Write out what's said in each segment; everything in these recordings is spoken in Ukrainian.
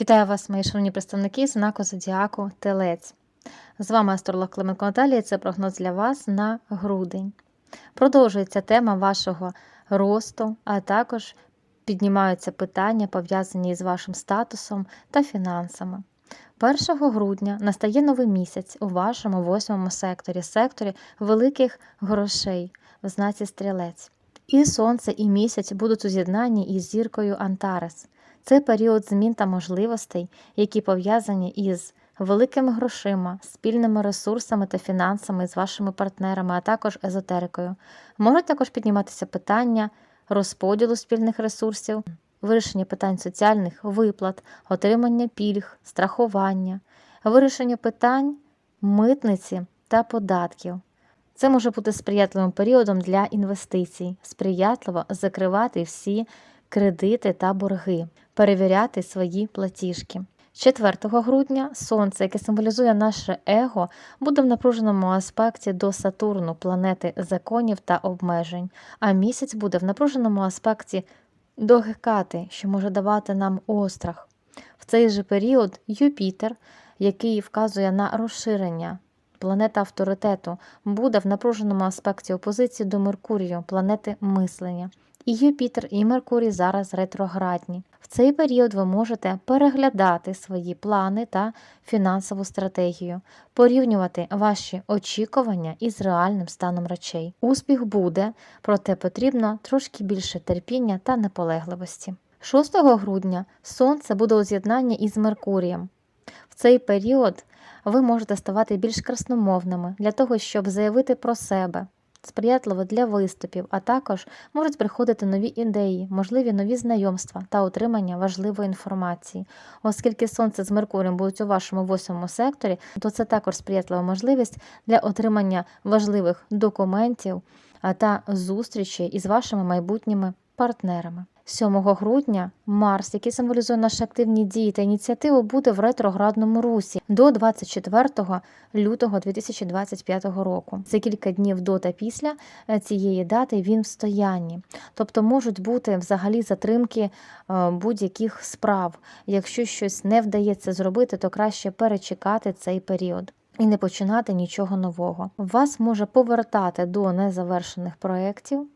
Вітаю вас, мої шановні представники знаку Зодіаку Телець. З вами астролог Клименко Наталія. Це прогноз для вас на грудень. Продовжується тема вашого росту, а також піднімаються питання, пов'язані з вашим статусом та фінансами. 1 грудня настає новий місяць у вашому восьмому секторі, секторі великих грошей в знаці стрілець. І сонце, і місяць будуть у з'єднанні із зіркою Антарес. Це період змін та можливостей, які пов'язані із великими грошима, спільними ресурсами та фінансами з вашими партнерами, а також езотерикою. Можуть також підніматися питання розподілу спільних ресурсів, вирішення питань соціальних виплат, отримання пільг, страхування, вирішення питань митниці та податків. Це може бути сприятливим періодом для інвестицій, сприятливо закривати всі кредити та борги, перевіряти свої платіжки. 4 грудня сонце, яке символізує наше его, буде в напруженому аспекті до Сатурну, планети законів та обмежень, а місяць буде в напруженому аспекті до Гекати, що може давати нам острах. В цей же період Юпітер, який вказує на розширення. Планета авторитету буде в напруженому аспекті опозиції до Меркурію, планети мислення. І Юпітер, і Меркурій зараз ретроградні. В цей період ви можете переглядати свої плани та фінансову стратегію, порівнювати ваші очікування із реальним станом речей. Успіх буде, проте потрібно трошки більше терпіння та наполегливості. 6 грудня Сонце буде у з'єднанні із Меркурієм. В цей період ви можете ставати більш красномовними для того, щоб заявити про себе, сприятливо для виступів, а також можуть приходити нові ідеї, можливі нові знайомства та отримання важливої інформації. Оскільки сонце з Меркурієм будуть у вашому восьмому секторі, то це також сприятлива можливість для отримання важливих документів та зустрічей із вашими майбутніми партнерами. 7 грудня Марс, який символізує наші активні дії та ініціативи, буде в ретроградному русі до 24 лютого 2025 року. Це кілька днів до та після е, цієї дати він в стоянні. Тобто можуть бути взагалі затримки е, будь-яких справ. Якщо щось не вдається зробити, то краще перечекати цей період. І не починати нічого нового. Вас може повертати до незавершених проєктів.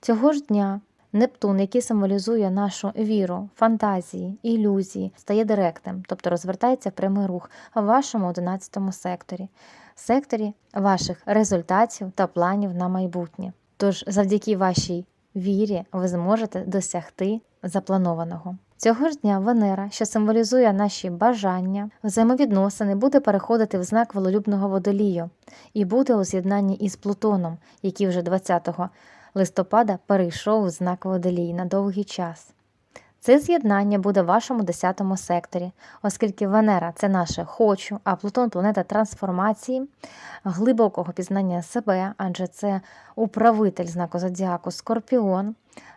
Цього ж дня Нептун, який символізує нашу віру, фантазії, ілюзії, стає директним, тобто розвертається в прямий рух в вашому 11 секторі, секторі ваших результатів та планів на майбутнє. Тож, завдяки вашій вірі, ви зможете досягти запланованого. Цього ж дня Венера, що символізує наші бажання, взаємовідносини, буде переходити в знак вололюбного водолію і буде у з'єднанні із Плутоном, який вже 20 листопада перейшов у знак водолій на довгий час. Це з'єднання буде в вашому 10 секторі, оскільки Венера це наше хочу, а Плутон планета трансформації, глибокого пізнання себе, адже це управитель знаку Зодіаку Скорпіон.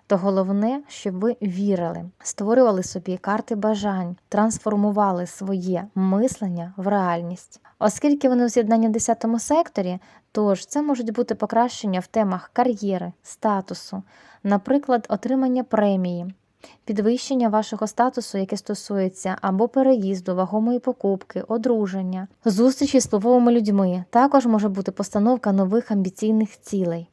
То головне, щоб ви вірили, створювали собі карти бажань, трансформували своє мислення в реальність. Оскільки вони у з'єднанні в 10 секторі, тож це можуть бути покращення в темах кар'єри, статусу, наприклад, отримання премії, підвищення вашого статусу, яке стосується або переїзду, вагомої покупки, одруження, зустрічі з впливовими людьми. Також може бути постановка нових амбіційних цілей.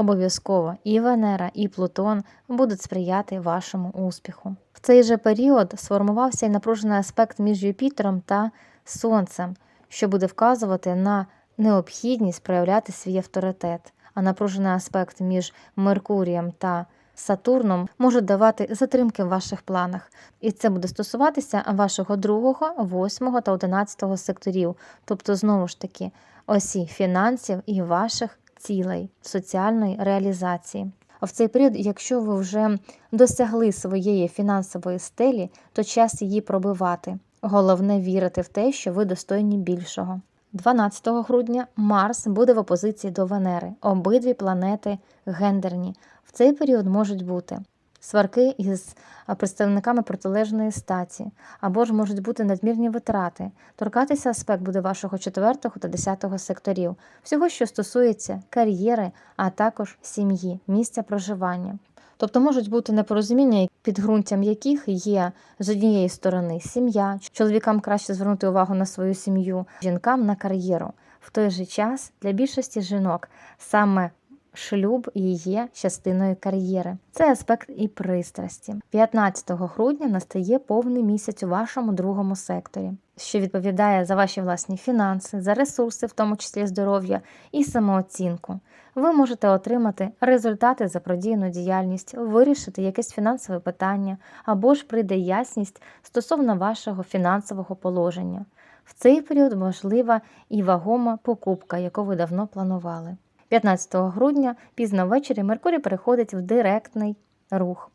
Обов'язково і Венера, і Плутон будуть сприяти вашому успіху. В цей же період сформувався і напружений аспект між Юпітером та Сонцем, що буде вказувати на необхідність проявляти свій авторитет, а напружений аспект між Меркурієм та Сатурном може давати затримки в ваших планах, і це буде стосуватися вашого другого, восьмого та одинадцятого секторів, тобто, знову ж таки, осі фінансів і ваших цілей, соціальної реалізації. В цей період, якщо ви вже досягли своєї фінансової стелі, то час її пробивати. Головне вірити в те, що ви достойні більшого. 12 грудня Марс буде в опозиції до Венери. Обидві планети гендерні. В цей період можуть бути сварки із представниками протилежної статі, або ж можуть бути надмірні витрати. Торкатися аспект буде вашого 4 та 10 секторів, всього, що стосується кар'єри, а також сім'ї, місця проживання. Тобто можуть бути непорозуміння, підґрунтям яких є з однієї сторони сім'я, чоловікам краще звернути увагу на свою сім'ю, жінкам на кар'єру. В той же час для більшості жінок саме шлюб і є частиною кар'єри. Це аспект і пристрасті. 15 грудня настає повний місяць у вашому другому секторі, що відповідає за ваші власні фінанси, за ресурси, в тому числі здоров'я і самооцінку. Ви можете отримати результати за продіяну діяльність, вирішити якесь фінансове питання або ж прийде ясність стосовно вашого фінансового положення. В цей період можлива і вагома покупка, яку ви давно планували. 15 грудня пізно ввечері Меркурій переходить в директний рух.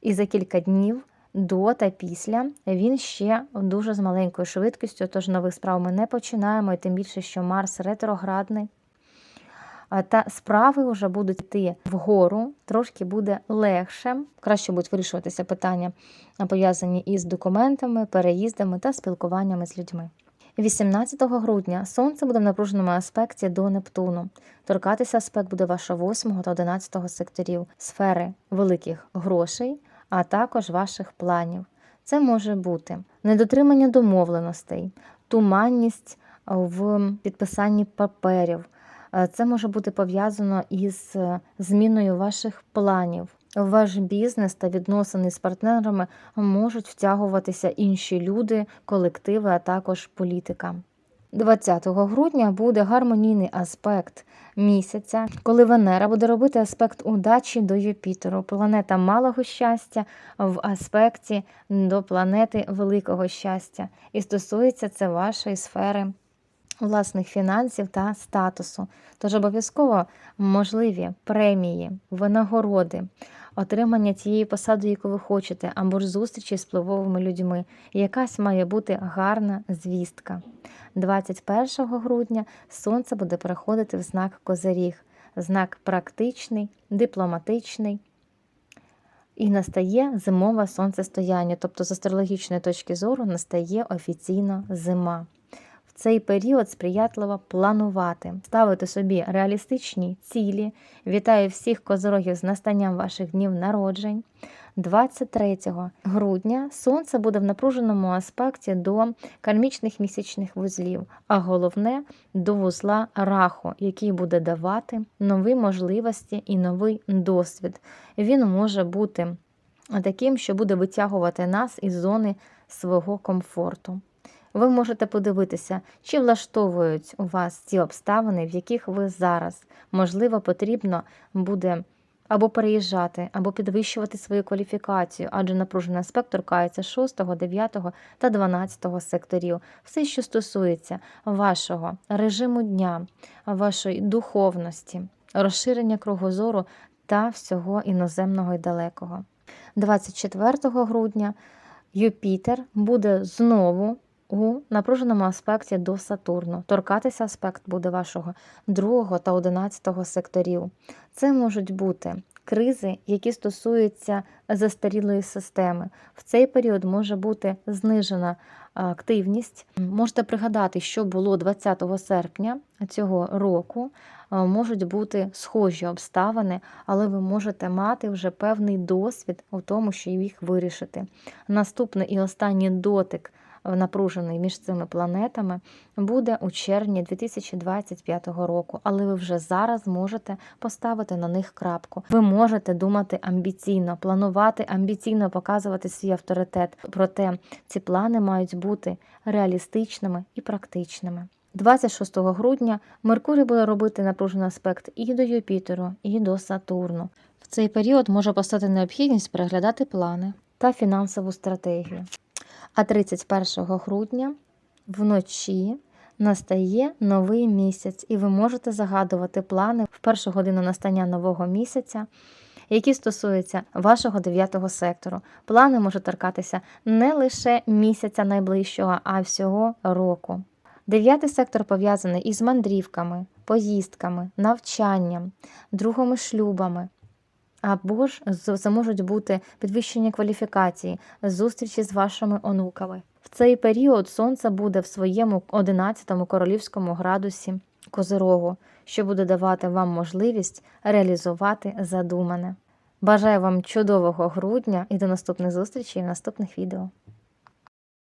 І за кілька днів до та після він ще дуже з маленькою швидкістю, тож нових справ ми не починаємо, і тим більше, що Марс ретроградний. Та справи вже будуть йти вгору, трошки буде легше. Краще будуть вирішуватися питання, пов'язані із документами, переїздами та спілкуваннями з людьми. 18 грудня Сонце буде в напруженому аспекті до Нептуну. Торкатися аспект буде вашого 8 та 11 секторів, сфери великих грошей, а також ваших планів. Це може бути недотримання домовленостей, туманність в підписанні паперів. Е, Це може бути пов'язано із е, зміною ваших планів. Ваш бізнес та відносини з партнерами можуть втягуватися інші люди, колективи, а також політика. 20 грудня буде гармонійний аспект місяця, коли Венера буде робити аспект удачі до Юпітеру, планета малого щастя в аспекті до планети великого щастя. І стосується це вашої сфери власних фінансів та статусу. Тож обов'язково можливі премії, винагороди, отримання тієї посади, яку ви хочете, або ж зустрічі з впливовими людьми. Якась має бути гарна звістка. 21 грудня сонце буде переходити в знак Козиріг, знак практичний, дипломатичний. І настає зимове сонцестояння, тобто з астрологічної точки зору настає офіційно зима. Цей період сприятливо планувати, ставити собі реалістичні цілі. Вітаю всіх козорогів з настанням ваших днів народжень. 23 грудня сонце буде в напруженому аспекті до кармічних місячних вузлів, а головне до вузла раху, який буде давати нові можливості і новий досвід. Він може бути таким, що буде витягувати нас із зони свого комфорту. Ви можете подивитися, чи влаштовують у вас ті обставини, в яких ви зараз. Можливо, потрібно буде або переїжджати, або підвищувати свою кваліфікацію, адже напружений аспект торкається 6, 9 та 12 секторів. Все, що стосується вашого режиму дня, вашої духовності, розширення кругозору та всього іноземного і далекого. 24 грудня Юпітер буде знову у напруженому аспекті до Сатурну. Торкатися аспект буде вашого 2 та 11 секторів. Це можуть бути кризи, які стосуються застарілої системи. В цей період може бути знижена активність. Можете пригадати, що було 20 серпня цього року. Можуть бути схожі обставини, але ви можете мати вже певний досвід у тому, що їх вирішити. Наступний і останній дотик напружений між цими планетами буде у червні 2025 року, але ви вже зараз можете поставити на них крапку. Ви можете думати амбіційно, планувати амбіційно показувати свій авторитет. Проте ці плани мають бути реалістичними і практичними. 26 грудня Меркурій буде робити напружений аспект і до Юпітеру, і до Сатурну. В цей період може постати необхідність переглядати плани та фінансову стратегію. А 31 грудня вночі настає новий місяць, і ви можете загадувати плани в першу годину настання нового місяця, які стосуються вашого дев'ятого сектору. Плани можуть торкатися не лише місяця найближчого, а всього року. Дев'ятий сектор пов'язаний із мандрівками, поїздками, навчанням, другими шлюбами. Або ж це можуть бути підвищення кваліфікації, зустрічі з вашими онуками. В цей період сонце буде в своєму 11-му королівському градусі Козирогу, що буде давати вам можливість реалізувати задумане. Бажаю вам чудового грудня і до наступних зустрічей в наступних відео.